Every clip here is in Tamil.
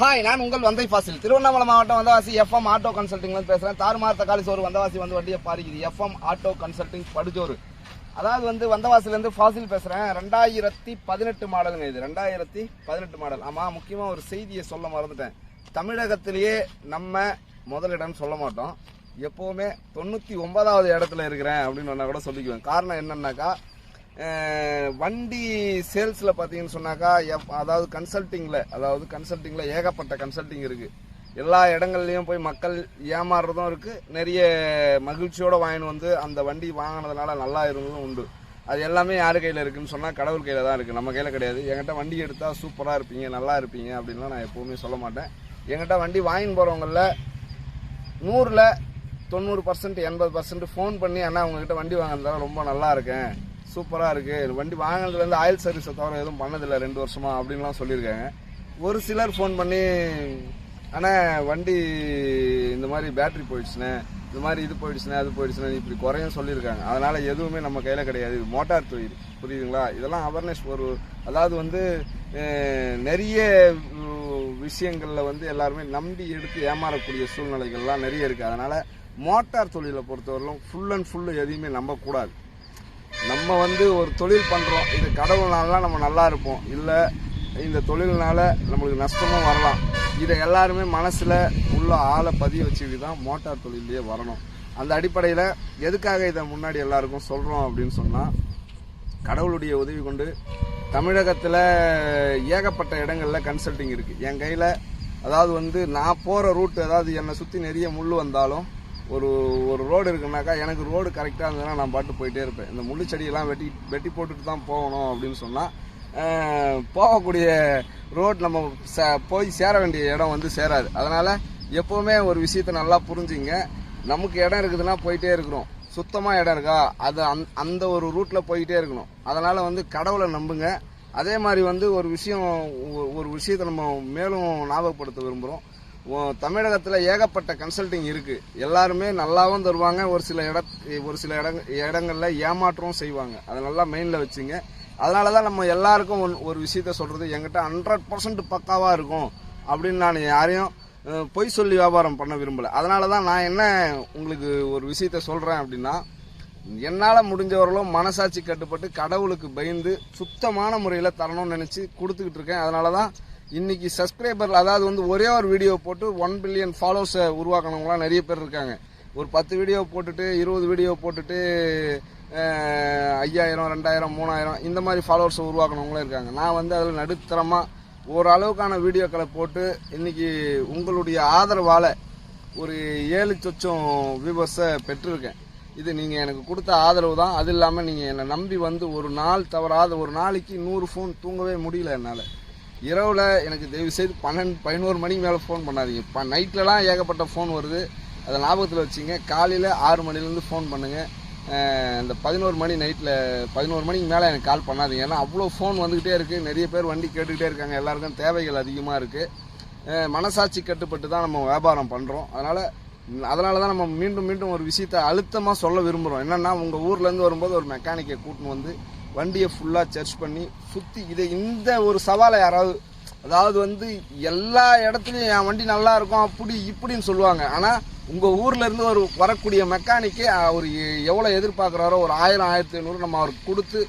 ஹாய் நான் உங்கள் வந்தை ஃபாசில். திருவண்ணாமலை மாவட்டம் வந்தவாசி எஃப்எம் ஆட்டோ கன்சல்ட்டிங்லேருந்து பேசுகிறேன் தாறுமாறு தக்காளி சோறு வந்தவாசி வந்து வண்டியை பாரிக்குது எஃப்எம் ஆட்டோ கன்சல்டிங் படுஜோறு. அதாவது வந்து வந்தவாசிலேருந்து ஃபாசில் பேசுகிறேன் ரெண்டாயிரத்தி பதினெட்டு மாடலுங்க இது. ரெண்டாயிரத்தி பதினெட்டு மாடல். ஆமாம் முக்கியமாக ஒரு செய்தியை சொல்ல மறந்துட்டேன். தமிழகத்திலேயே நம்ம முதலிடம்னு சொல்ல மாட்டோம். எப்போவுமே தொண்ணூற்றி ஒன்பதாவது இடத்துல இருக்கிறேன் அப்படின்னு நான் கூட சொல்லிக்குவேன். காரணம் என்னன்னாக்கா வண்டி சேல்ஸில் பார்த்தீங்கன்னு சொன்னாக்கா எப் அதாவது கன்சல்ட்டிங்கில் அதாவது கன்சல்ட்டிங்கில் ஏகப்பட்ட கன்சல்ட்டிங் இருக்குது எல்லா இடங்கள்லையும் போய் மக்கள் ஏமாறுறதும் இருக்குது நிறைய மகிழ்ச்சியோடு வாங்கின்னு வந்து அந்த வண்டி வாங்கினதுனால நல்லா இருந்ததும் உண்டு. அது எல்லாமே யார் கையில் இருக்குன்னு சொன்னால் கடவுள் கையில் தான் இருக்குது நம்ம கையில் கிடையாது. என்கிட்ட வண்டி எடுத்தால் சூப்பராக இருப்பீங்க நல்லா இருப்பீங்க அப்படின்லாம் நான் எப்போவுமே சொல்ல மாட்டேன். என்கிட்ட வண்டி வாங்கின்னு போகிறவங்களில் நூறில் தொண்ணூறு பர்சன்ட் எண்பது பர்சன்ட் ஃபோன் பண்ணி அண்ணா உங்ககிட்ட வண்டி வாங்கினதால ரொம்ப நல்லா இருக்கேன். சூப்பராக இருக்குது வண்டி வாங்கினதுலேருந்து ஆயில் சர்வீஸை தவிர எதுவும் பண்ணதில்லை ரெண்டு வருஷமா அப்படின்லாம் சொல்லியிருக்காங்க. ஒரு சிலர் ஃபோன் பண்ணி அண்ணா வண்டி இந்த மாதிரி பேட்டரி போயிடுச்சுண்ணே இந்த மாதிரி இது போயிடுச்சுண்ணே அது போயிடுச்சுண்ணே இப்படி குறையும் சொல்லியிருக்காங்க. அதனால் எதுவுமே நம்ம கையில் கிடையாது. இது மோட்டார் தொழில் புரியுதுங்களா? இதெல்லாம் அவேர்னஸ் ஒரு அதாவது வந்து நிறைய விஷயங்களில் வந்து எல்லாருமே நம்பி எடுத்து ஏமாறக்கூடிய சூழ்நிலைகள்லாம் நிறைய இருக்குது அதனால் மோட்டார் தொழிலை பொறுத்தவரையிலும் ஃபுல் அண்ட் ஃபுல்லு எதையுமே நம்பக்கூடாது. நம்ம வந்து ஒரு தொழில் பண்ணுறோம் இது கடவுள்னால நம்ம நல்லா இருப்போம். இல்லை இந்த தொழில்னால நம்மளுக்கு நஷ்டமும் வரலாம். இதை எல்லாருமே மனசில் உள்ள ஆளை பதிய வச்சுக்கிட்டு தான் மோட்டார் தொழிலே வரணும். அந்த அடிப்படையில் எதுக்காக இதை முன்னாடி எல்லாருக்கும் சொல்கிறோம் அப்படின்னு சொன்னால் கடவுளுடைய உதவி கொண்டு தமிழகத்தில் ஏகப்பட்ட இடங்களில் கன்சல்டிங் இருக்குது என் கையில் அதாவது வந்து நான் போகிற ரூட் அதாவது என்னை சுற்றி நிறைய முள் வந்தாலும் ஒரு ஒரு ரோடு இருக்குனாக்கா எனக்கு ரோடு கரெக்டாக இருந்ததுன்னா நான் பாட்டு போயிட்டே இருப்பேன். இந்த முள்ளு செடியெல்லாம் வெட்டி வெட்டி போட்டுட்டு தான் போகணும் அப்படின்னு சொன்னால் போகக்கூடிய ரோட் நம்ம ச- போய் சேர வேண்டிய இடம் வந்து சேராது. அதனால் எப்போவுமே ஒரு விஷயத்தை நல்லா புரிஞ்சுங்க. நமக்கு இடம் இருக்குதுன்னா போயிட்டே இருக்கிறோம். சுத்தமாக இடம் இருக்கா? அது அந் அந்த ஒரு ரூட்டில் போயிட்டே இருக்கணும். அதனால் வந்து கடவுளை நம்புங்க. அதே மாதிரி வந்து ஒரு விஷயம் ஒரு விஷயத்தை நம்ம மேலும் ஞாபகப்படுத்த விரும்புகிறோம் தமிழகத்தில் ஏகப்பட்ட கன்சல்டிங் இருக்குது எல்லாருமே நல்லாவும் தருவாங்க. ஒரு சில இட ஒரு சில இடங் இடங்களில் ஏமாற்றவும் செய்வாங்க. அதை நல்லா மெயினில் வச்சுங்க. அதனால தான் நம்ம எல்லாருக்கும் ஒன்- ஒரு விஷயத்த சொல்கிறது என்கிட்ட ஹண்ட்ரட் பர்சன்ட் பக்காவாக இருக்கும். அப்படின்னு நான் யாரையும் பொய் சொல்லி வியாபாரம் பண்ண விரும்பலை. அதனால தான் நான் என்ன உங்களுக்கு ஒரு விஷயத்த சொல்கிறேன் அப்படின்னா என்னால் முடிஞ்சவர்களும் மனசாட்சி கட்டுப்பட்டு கடவுளுக்கு பயந்து சுத்தமான முறையில் தரணும்னு நினச்சி கொடுத்துக்கிட்டு இருக்கேன். அதனால தான் இன்னைக்கு சப்ஸ்கிரைபர் அதாவது வந்து ஒரே ஒரு வீடியோ போட்டு ஒன் பில்லியன் ஃபாலோவர்ஸை உருவாக்கினவங்களாம் நிறைய பேர் இருக்காங்க. ஒரு பத்து வீடியோ போட்டுட்டு இருபது வீடியோ போட்டுட்டு ஐயாயிரம் ரெண்டாயிரம் மூணாயிரம் இந்த மாதிரி ஃபாலோவர்ஸை உருவாக்கினவங்களும் இருக்காங்க. நான் வந்து அதில் நடுத்தரமாக ஓரளவுக்கான வீடியோக்களை போட்டு இன்னைக்கு உங்களுடைய ஆதரவால் ஒரு ஏழு சொச்சம் வியூவர்ஸை பெற்றிருக்கேன். இது நீங்கள் எனக்கு கொடுத்த ஆதரவு தான். அது இல்லாமல் நீங்கள் என்னை நம்பி வந்து ஒரு நாள் தவறாத ஒரு நாளைக்கு நூறு ஃபோன் தூங்கவே முடியல என்னால். இரவில் எனக்கு தயவு செய்து பன்னெண்டு பதினோரு மணிக்கு மேலே ஃபோன் பண்ணாதீங்க. இப்போ நைட்லலாம் ஏகப்பட்ட ஃபோன் வருது. அதை ஞாபகத்தில் வச்சுங்க. காலையில் ஆறு மணிலேருந்து ஃபோன் பண்ணுங்கள் இந்த பதினோரு மணி நைட்டில் பதினோரு மணிக்கு மேலே எனக்கு கால் பண்ணாதீங்க. ஏன்னா அவ்வளோ ஃபோன் வந்துக்கிட்டே இருக்குது நிறைய பேர் வண்டி கேட்டுக்கிட்டே இருக்காங்க. எல்லாருக்கும் தேவைகள் அதிகமாக இருக்குது மனசாட்சி கட்டுப்பட்டு தான் நம்ம வியாபாரம் பண்ணுறோம் அதனால் அதனால தான் நம்ம மீண்டும் மீண்டும் ஒரு விஷயத்தை அழுத்தமாக சொல்ல விரும்புகிறோம் என்னென்னா உங்கள் ஊர்லேருந்து வரும்போது ஒரு மெக்கானிக்கை கூட்டின்னு வந்து வண்டியை ஃபுல்லாக சர்ச் பண்ணி சுற்றி இதை இந்த ஒரு சவாலை யாராவது அதாவது வந்து எல்லா இடத்துலையும் என் வண்டி நல்லா இருக்கும் அப்படி இப்படின்னு சொல்லுவாங்க. ஆனால் உங்கள் ஊர்லேருந்து ஒரு வரக்கூடிய மெக்கானிக்கு அவர் எவ்வளோ எதிர்பார்க்குறாரோ ஒரு ஆயிரம் ஆயிரத்தி ஐநூறு நம்ம அவருக்கு கொடுத்து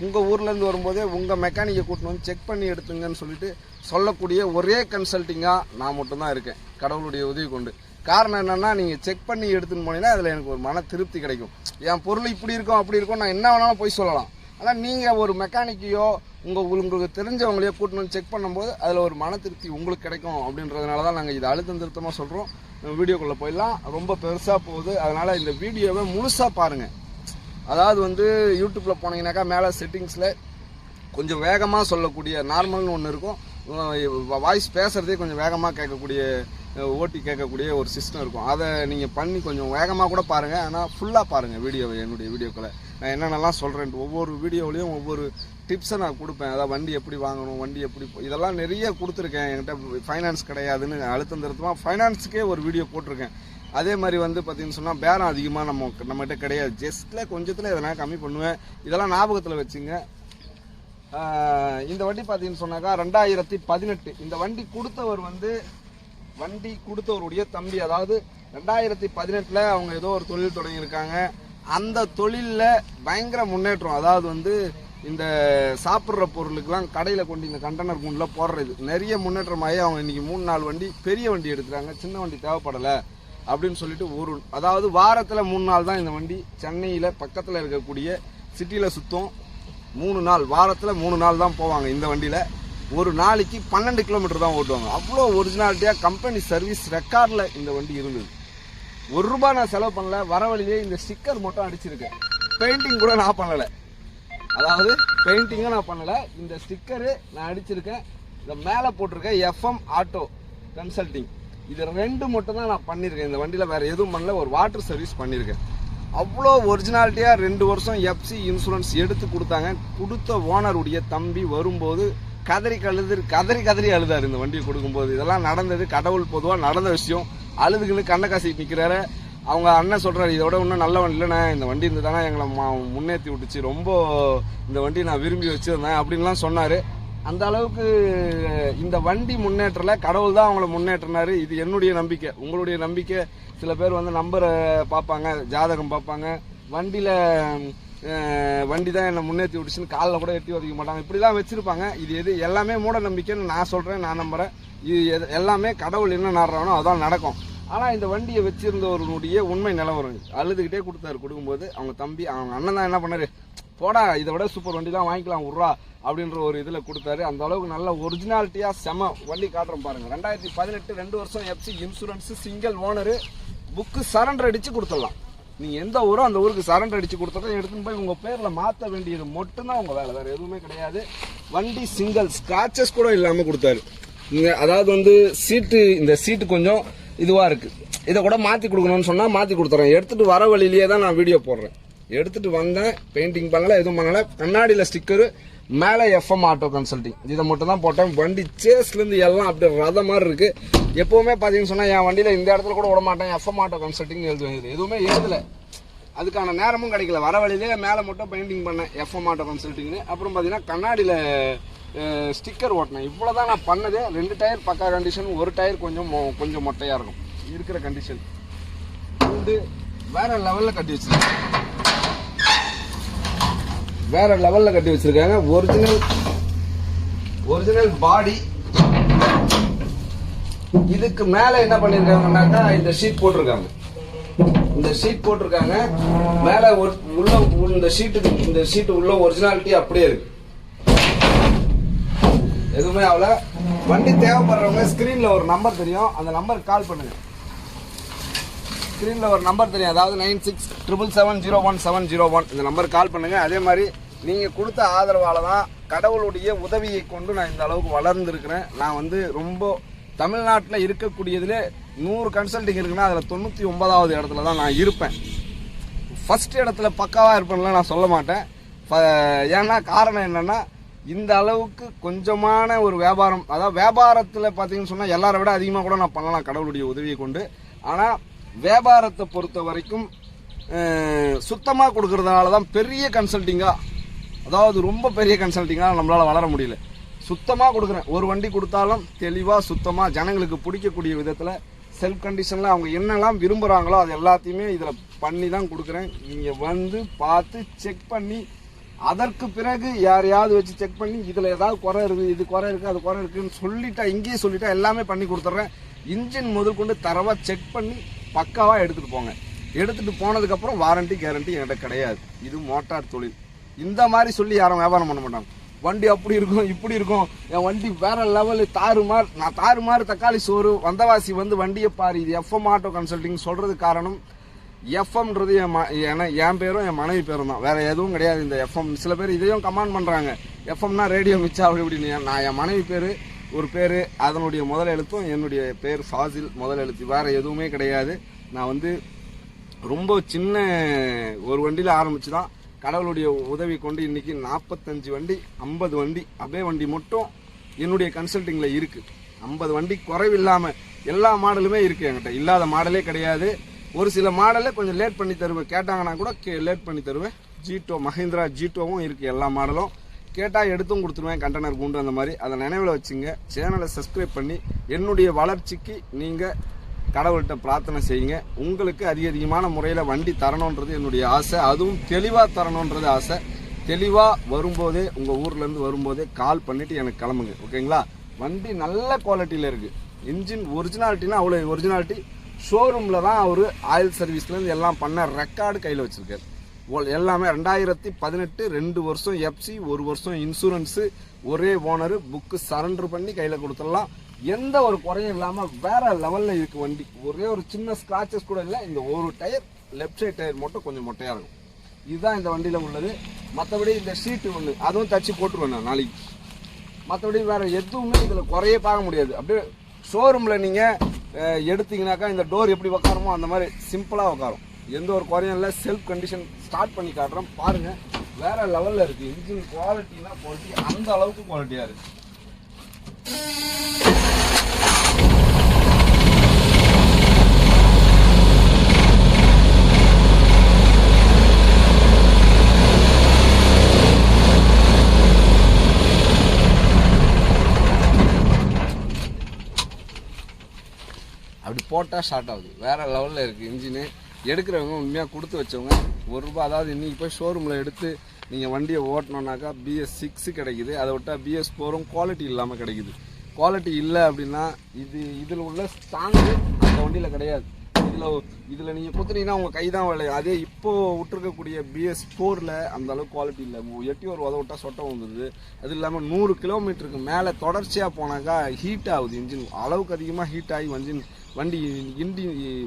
உங்கள் ஊர்லேருந்து வரும்போதே உங்கள் மெக்கானிக்கை கூட்டின்னு வந்து செக் பண்ணி எடுத்துங்கன்னு சொல்லிட்டு சொல்லக்கூடிய ஒரே கன்சல்ட்டிங்காக நான் மட்டும்தான் இருக்கேன். கடவுளுடைய உதவி கொண்டு. காரணம் என்னென்னா நீங்கள் செக் பண்ணி எடுத்துன்னு போனீங்கன்னா அதில் எனக்கு ஒரு மன திருப்தி கிடைக்கும். என் பொருள் இப்படி இருக்கும் அப்படி இருக்கும் நான் என்ன வேணாலும் போய் சொல்லலாம். ஆனால் நீங்கள் ஒரு மெக்கானிக்கையோ உங்கள் உங்களுக்கு தெரிஞ்சவங்களையோ கூட்டணும் செக் பண்ணும்போது அதில் ஒரு மன திருப்தி உங்களுக்கு கிடைக்கும் அப்படின்றதுனால தான் நாங்கள் இதை அழுத்தம் திருத்தமாக சொல்கிறோம் வீடியோக்குள்ளே போயிடலாம். ரொம்ப பெருசாக போகுது. அதனால் இந்த வீடியோவை முழுசாக பாருங்கள் அதாவது வந்து யூடியூப்பில் போனீங்கன்னாக்கா மேலே செட்டிங்ஸில் கொஞ்சம் வேகமாக சொல்லக்கூடிய நார்மல்னு ஒன்று இருக்கும். வாய்ஸ் பேசுகிறதே கொஞ்சம் வேகமாக கேட்கக்கூடிய ஓட்டி கேட்கக்கூடிய ஒரு சிஸ்டம் இருக்கும். அதை நீங்கள் பண்ணி கொஞ்சம் வேகமாக கூட பாருங்கள் ஆனால் ஃபுல்லாக பாருங்கள் வீடியோவை என்னுடைய வீடியோக்களை நான் என்னென்னலாம் சொல்கிறேன் ஒவ்வொரு வீடியோவிலையும் ஒவ்வொரு டிப்ஸை நான் கொடுப்பேன். அதாவது வண்டி எப்படி வாங்கணும் வண்டி எப்படி இதெல்லாம் நிறைய கொடுத்துருக்கேன். என்கிட்ட ஃபைனான்ஸ் கிடையாதுன்னு அழுத்தம் திருத்தமாக ஃபைனான்ஸுக்கே ஒரு வீடியோ போட்டிருக்கேன். அதே மாதிரி வந்து பார்த்தீங்கன்னு சொன்னால் பேரம் அதிகமாக நம்ம நம்மகிட்ட கிடையாது. ஜஸ்ட்டில் கொஞ்சத்தில் எதனா கம்மி பண்ணுவேன். இதெல்லாம் ஞாபகத்தில் வச்சுங்க. இந்த வண்டி பார்த்தீங்கன்னு சொன்னாக்கா ரெண்டாயிரத்தி பதினெட்டு. இந்த வண்டி கொடுத்தவர் வந்து வண்டி கொடுத்தவருடைய தம்பி அதாவது ரெண்டாயிரத்தி பதினெட்டில் அவங்க ஏதோ ஒரு தொழில் தொடங்கியிருக்காங்க. அந்த தொழிலில் பயங்கர முன்னேற்றம் அதாவது வந்து இந்த சாப்பிட்ற பொருளுக்கெல்லாம் கடையில் கொண்டு இந்த கண்டெய்னர் குண்டில் போடுறது. நிறைய முன்னேற்றமாகி அவங்க இன்றைக்கி மூணு நாலு வண்டி பெரிய வண்டி எடுக்கிறாங்க. சின்ன வண்டி தேவைப்படலை அப்படின்னு சொல்லிட்டு ஒரு அதாவது வாரத்தில் மூணு நாள் தான் இந்த வண்டி சென்னையில் பக்கத்தில் இருக்கக்கூடிய சிட்டியில் சுற்றும் மூணு நாள் வாரத்தில் மூணு நாள் தான் போவாங்க இந்த வண்டியில். ஒரு நாளைக்கு பன்னெண்டு கிலோமீட்டர் தான் ஓட்டுவாங்க. அவ்வளோ ஒரிஜினாலிட்டியாக கம்பெனி சர்வீஸ் ரெக்கார்டில் இந்த வண்டி இருந்தது. ஒரு ரூபா நான் செலவு பண்ணல வர வழியிலே இந்த ஸ்டிக்கர் மட்டும் அடிச்சிருக்கேன் பெயிண்டிங் கூட நான் பண்ணலை. அதாவது பெயிண்டிங்கும் நான் பண்ணலை. இந்த ஸ்டிக்கரு நான் அடிச்சிருக்கேன். இந்த மேலே போட்டிருக்கேன் எஃப்எம் ஆட்டோ கன்சல்டிங் இது ரெண்டு மட்டும் தான் நான் பண்ணியிருக்கேன் இந்த வண்டியில் வேறு எதுவும் பண்ணல. ஒரு வாட்டர் சர்வீஸ் பண்ணியிருக்கேன் அவ்வளோ ஒரிஜினாலிட்டியாக ரெண்டு வருஷம் எஃப்சி இன்சூரன்ஸ் எடுத்து கொடுத்தாங்க. கொடுத்த ஓனருடைய தம்பி வரும்போது கதறி கழுது கதறி கதறி அழுதாரு இந்த வண்டியை கொடுக்கும்போது. இதெல்லாம் நடந்தது கடவுள் பொதுவாக நடந்த விஷயம். அழுதுக்குன்னு கண்ணை காசி நிற்கிறாரு அவங்க அண்ணன் சொல்கிறாரு இதோட இன்னும் நல்ல வண்டி இல்லைண்ணே. இந்த வண்டி இருந்து தானே எங்களை மா- முன்னேற்றி விட்டுச்சு. ரொம்ப இந்த வண்டி நான் விரும்பி வச்சுருந்தேன். அப்படின்லாம் சொன்னார். அந்த அளவுக்கு இந்த வண்டி முன்னேற்றல கடவுள் தான் அவங்கள முன்னேற்றினாரு. இது என்னுடைய நம்பிக்கை. உங்களுடைய நம்பிக்கை. சில பேர் வந்து நம்பரை பார்ப்பாங்க ஜாதகம் பார்ப்பாங்க. வண்டியில் வண்டி தான் என்னை முன்னேற்றி விட்டுச்சுன்னு காலில் கூட எட்டி ஒதுக்க மாட்டாங்க. இப்படிலாம் வச்சுருப்பாங்க. இது எது எல்லாமே மூட நம்பிக்கைன்னு நான் சொல்கிறேன் நான் நம்புகிறேன் இது எது- எல்லாமே கடவுள் என்ன நாடுறானோ அதான் நடக்கும். ஆனால் இந்த வண்டியை வச்சுருந்தவருனுடைய உண்மை நிலவரம் அழுதுகிட்டே கொடுத்தாரு. கொடுக்கும்போது அவங்க தம்பி அவங்க அண்ணன் தான் என்ன பண்ணார்? போடா இதை விட சூப்பர் வண்டி தான் வாங்கிக்கலாம் உர்றா அப்படின்ற ஒரு இதில் கொடுத்தாரு. அந்த அளவுக்கு நல்ல ஒரிஜினாலிட்டியாக செம வண்டி காட்டுறோம் பாருங்கள் ரெண்டாயிரத்தி பதினெட்டு ரெண்டு வருஷம் FC insurance single owner book surrender அடித்து கொடுத்துடலாம். நீங்க எந்த ஊரோ அந்த ஊருக்கு சரண்டர் அடிச்சு கொடுத்தா எடுத்துன்னு போய் உங்க பேர்ல மாத்த வேண்டியது மட்டும்தான் உங்க வேலை. வேற எதுவுமே கிடையாது. வண்டி சிங்கிள் ஸ்கிராச்சஸ் கூட இல்லாம கொடுத்தாரு. நீங்கள் அதாவது வந்து சீட்டு இந்த சீட்டு கொஞ்சம் இதுவா இருக்கு. இதை கூட மாத்தி கொடுக்கணும்னு சொன்னா மாத்தி கொடுத்துறேன். எடுத்துட்டு வர வழியிலேயே தான் நான் வீடியோ போடுறேன். எடுத்துட்டு வந்தேன் பெயிண்டிங் பண்ணல எதுவும் பண்ணல. கண்ணாடியில ஸ்டிக்கரு மேலே எஃப்எம் ஆட்டோ கன்சல்டிங் இதை மட்டும் தான் போட்டேன். வண்டி சேஸ்லேருந்து எல்லாம் அப்படியே ரத மாதிரி இருக்குது எப்போவுமே பார்த்தீங்கன்னு சொன்னால் என் வண்டியில் இந்த இடத்துல கூட விட மாட்டேன் எஃப்எம் ஆட்டோ கன்சல்டிங் எழுதுவேன் எதுவுமே எழுதலை. அதுக்கான நேரமும் கிடைக்கல. வர வழியிலே மேலே மட்டும் பெயிண்டிங் பண்ணேன். எஃப்எம் ஆட்டோ கன்சல்டிங்னு அப்புறம் பார்த்தீங்கன்னா கண்ணாடியில் ஸ்டிக்கர் ஓட்டினேன். இவ்வளோ தான் நான் பண்ணதே. ரெண்டு டயர் பக்கா கண்டிஷன் ஒரு டயர் கொஞ்சம் மொ- கொஞ்சம் மொட்டையாக இருக்கும். இருக்கிற கண்டிஷன் வந்து வேற லெவலில் கட்டி வச்சிருக்கேன். வேற லெவல்ல கட்டி வச்சிருக்காங்க. ஒரிஜினல் ஒரிஜினல் பாடி இதுக்கு மேல என்ன பண்ணிருக்காங்கன்னாக்கா இந்த ஷீட் போட்டிருக்காங்க. இந்த ஷீட் போட்டிருக்காங்க. மேல உள்ள இந்த ஷீட்டுக்கு இந்த ஷீட் உள்ள ஒரிஜினாலிட்டி அப்படியே இருக்கு. எதுவுமே ஆகல. வண்டி தேவைப்படுறவங்க ஸ்கிரீன்ல ஒரு நம்பர் தெரியும். அந்த நம்பருக்கு கால் பண்ணுங்க. ஸ்க்ரீனில் ஒரு நம்பர் தெரியும். அதாவது nine six triple seven zero one seven zero one இந்த நம்பருக்கு கால் பண்ணுங்க. அதே மாதிரி நீங்கள் கொடுத்த ஆதரவால் தான் கடவுளுடைய உதவியை கொண்டு நான் இந்த அளவுக்கு வளர்ந்துருக்கிறேன். நான் வந்து ரொம்ப தமிழ்நாட்டில் இருக்கக்கூடியதில் நூறு கன்சல்டிங் இருக்குன்னா அதில் தொண்ணூற்றி ஒன்பதாவது இடத்துல தான் நான் இருப்பேன். ஃபஸ்ட் இடத்துல பக்காவாக இருப்பேன்லாம் நான் சொல்ல மாட்டேன். ஃப- ஏன்னா காரணம் என்னென்னா இந்த அளவுக்கு கொஞ்சமான ஒரு வியாபாரம் அதாவது வியாபாரத்தில் பார்த்தீங்கன்னு சொன்னால் எல்லாரை விட அதிகமாக கூட நான் பண்ணலாம் கடவுளுடைய உதவியை கொண்டு. ஆனால் வியாபாரத்தை பொறுத்த வரைக்கும் சுத்தமாக கொடுக்கறதுனால தான் பெரிய கன்சல்டிங்காக அதாவது ரொம்ப பெரிய கன்சல்டிங்காக நம்மளால் வளர முடியல. சுத்தமாக கொடுக்குறேன். ஒரு வண்டி கொடுத்தாலும் தெளிவாக சுத்தமாக ஜனங்களுக்கு பிடிக்கக்கூடிய விதத்தில் செல்ஃப் கண்டிஷனில் அவங்க என்னெல்லாம் விரும்புகிறாங்களோ அது எல்லாத்தையுமே இதில் பண்ணி தான் கொடுக்குறேன். நீங்கள் வந்து பார்த்து செக் பண்ணி அதற்கு பிறகு யாரையாவது வச்சு செக் பண்ணி இதில் ஏதாவது குறை இருக்குது இது குறை இருக்குது அது குறை இருக்குதுன்னு சொல்லிட்டா இங்கேயே சொல்லிட்டா எல்லாமே பண்ணி கொடுத்துட்றேன். இன்ஜின் முதல் கொண்டு தரவாக செக் பண்ணி பக்காவாக எடுத்துகிட்டு போங்க. எடுத்துகிட்டு போனதுக்கப்புறம் வாரண்டி கேரண்டி என்கிட்ட கிடையாது. இது மோட்டார் தொழில். இந்த மாதிரி சொல்லி யாரும் வியாபாரம் பண்ண மாட்டாங்க. வண்டி அப்படி இருக்கும் இப்படி இருக்கும். என் வண்டி வேற லெவலு தாறுமாறு நான் தாறுமாறு தக்காளி சோறு வந்தவாசி வந்து வண்டியை பாரு இது எஃப்எம் ஆட்டோ கன்சல்டிங் சொல்றது காரணம் எஃப்எம்ன்றது என் ம- என என் பேரும் என் மனைவி பேரும் தான். வேற எதுவும் கிடையாது இந்த எஃப்எம் சில பேர் இதையும் கமெண்ட் பண்றாங்க. எஃப்எம்னா ரேடியோ மிச்சா அப்படி இப்படின்னு நான் என் மனைவி பேரு ஒரு பேர் அதனுடைய முதல் எழுத்தும் என்னுடைய பேர் ஃபாசில் முதல் எழுத்து. வேறு எதுவுமே கிடையாது. நான் வந்து ரொம்ப சின்ன ஒரு வண்டியில் ஆரம்பிச்சு தான் கடவுளுடைய உதவி கொண்டு இன்றைக்கி நாற்பத்தஞ்சு வண்டி ஐம்பது வண்டி அதே வண்டி மட்டும் என்னுடைய கன்சல்டிங்கில் இருக்குது ஐம்பது வண்டி குறைவில்லாமல் எல்லா மாடலுமே இருக்குது என்கிட்ட. இல்லாத மாடலே கிடையாது. ஒரு சில மாடலை கொஞ்சம் லேட் பண்ணி தருவேன். கேட்டாங்கன்னா கூட கே லேட் பண்ணி தருவேன். ஜீட்டோ மஹிந்திரா ஜீட்டோவும் இருக்குது எல்லா மாடலும். கேட்டால் எடுத்தும் கொடுத்துருவேன். கண்டனர் குண்டு அந்த மாதிரி. அதை நினைவில் வச்சுங்க. சேனலை சப்ஸ்கிரைப் பண்ணி என்னுடைய வளர்ச்சிக்கு நீங்கள் கடவுள்கிட்ட பிரார்த்தனை செய்யுங்க. உங்களுக்கு அதிக அதிகமான முறையில் வண்டி தரணுன்றது என்னுடைய ஆசை. அதுவும் தெளிவாக தரணுன்றது ஆசை. தெளிவாக வரும்போதே உங்கள் ஊர்லேருந்து வரும்போதே கால் பண்ணிவிட்டு எனக்கு கிளம்புங்க. ஓகேங்களா? வண்டி நல்ல குவாலிட்டியில் இருக்குது இன்ஜின் ஒரிஜினாலிட்டினா அவ்வளோ ஒரிஜினாலிட்டி ஷோரூமில் தான் அவர் ஆயில் சர்வீஸ்லேருந்து எல்லாம் பண்ண ரெக்கார்டு கையில் வச்சுருக்காரு. எல்லாமே ரெண்டாயிரத்தி பதினெட்டு ரெண்டு வருஷம் எஃப்சி ஒரு வருஷம் இன்சூரன்ஸு ஒரே ஓனரு புக்கு சரண்டர் பண்ணி கையில் கொடுத்துடலாம். எந்த ஒரு குறையும் இல்லாமல் வேற லெவலில் இருக்கு வண்டி. ஒரே ஒரு சின்ன ஸ்க்ராச்சஸ் கூட இல்லை இந்த ஒரு டயர் லெஃப்ட் சைடு டயர் மட்டும் கொஞ்சம் மொட்டையாக இருக்கும். இதுதான் இந்த வண்டியில் உள்ளது. மற்றபடி இந்த சீட்டு ஒன்று அதுவும் தச்சு போட்டுருவேன் நான் நாளைக்கு. மற்றபடி வேறு எதுவுமே இதில் குறையே பார்க்க முடியாது. அப்படியே ஷோரூமில் நீங்கள் எடுத்தீங்கனாக்கா இந்த டோர் எப்படி உக்காருமோ அந்த மாதிரி சிம்பிளாக உட்காரும் எந்த ஒரு குறையும் இல்லை செல்ஃப் கண்டிஷன் ஸ்டார்ட் பண்ணி காட்டுறோம் பாருங்கள் வேறு லெவலில் இருக்குது இன்ஜின் குவாலிட்டினா குவாலிட்டி அந்த அளவுக்கு குவாலிட்டியாக இருக்குது அப்படி போட்டால் ஷார்ட் ஆகுது. வேறு லெவலில் இருக்குது இன்ஜினு எடுக்கிறவங்க உண்மையாக கொடுத்து வச்சவங்க ஒரு ரூபா அதாவது இன்றைக்கி போய் ஷோரூமில் எடுத்து நீங்கள் வண்டியை ஓட்டணுன்னாக்கா பிஎஸ் சிக்ஸு கிடைக்குது. அதை விட்டால் பிஎஸ் ஃபோரும் குவாலிட்டி இல்லாமல் கிடைக்குது. குவாலிட்டி இல்லை அப்படின்னா இது இதில் உள்ள ஸ்ட்ராங்கு அந்த வண்டியில் கிடையாது. இதில் இதில் நீங்கள் குத்துனீங்கன்னா உங்கள் கை தான் விளையும் அதே இப்போது விட்டுருக்கக்கூடிய பிஎஸ் ஃபோரில் அந்த அளவுக்கு குவாலிட்டி இல்லை. எட்டி ஒரு உத விட்டா சொட்டை வந்துடுது அது இல்லாமல் நூறு கிலோமீட்டருக்கு மேலே தொடர்ச்சியாக போனாக்கா ஹீட் ஆகுது இன்ஜின் அளவுக்கு அதிகமாக ஹீட் ஆகி வஞ்சின் வண்டி இண்டி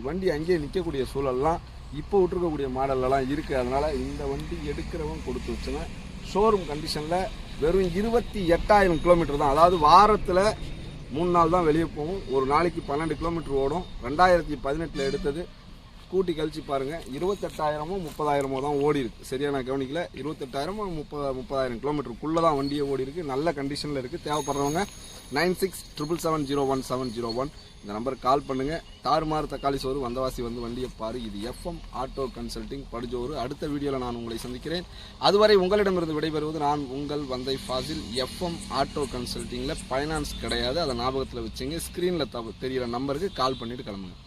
வண்டி அங்கேயே நிற்கக்கூடிய சூழல்லாம் இப்போ விட்டுருக்கக்கூடிய மாடல்லலாம் இருக்குது அதனால் இந்த வண்டி எடுக்கிறவன் கொடுத்து வச்சுன்னா ஷோரூம் கண்டிஷனில் வெறும் இருபத்தி எட்டாயிரம் கிலோமீட்டர் தான். அதாவது வாரத்தில் மூணு நாள் தான் வெளியே போகும் ஒரு நாளைக்கு பன்னெண்டு கிலோமீட்டர் ஓடும். ரெண்டாயிரத்தி பதினெட்டில் எடுத்தது கூட்டி கழிச்சு பாருங்கள் இருபத்தெட்டாயிரமோ முப்பதாயிரமோ தான் ஓடி இருக்கு. சரியா நான் கவனிக்கல? இருபத்தெட்டாயிரமோ முப்பது முப்பதாயிரம் கிலோமீட்டருக்குள்ளே தான் வண்டியே ஓடி இருக்கு. நல்ல கண்டிஷனில் இருக்குது தேவைப்படுறவங்க nine six triple seven zero one seven zero one இந்த நம்பருக்கு கால் பண்ணுங்கள் தாறுமாறு தக்காளி சோறு வந்தவாசி வந்து வண்டியை பாரு. இது எஃப்எம் ஆட்டோ கன்சல்டிங் படுஜோறு. அடுத்த வீடியோவில் நான் உங்களை சந்திக்கிறேன். அதுவரை உங்களிடமிருந்து விடைபெறுவது நான் உங்கள் வந்தை ஃபாசில். எஃப்எம் ஆட்டோ கன்சல்டிங்கில் ஃபைனான்ஸ் கிடையாது. அதை ஞாபகத்தில் வச்சுங்க. ஸ்க்ரீனில் தெரிகிற நம்பருக்கு கால் பண்ணிட்டு கிளம்புங்க.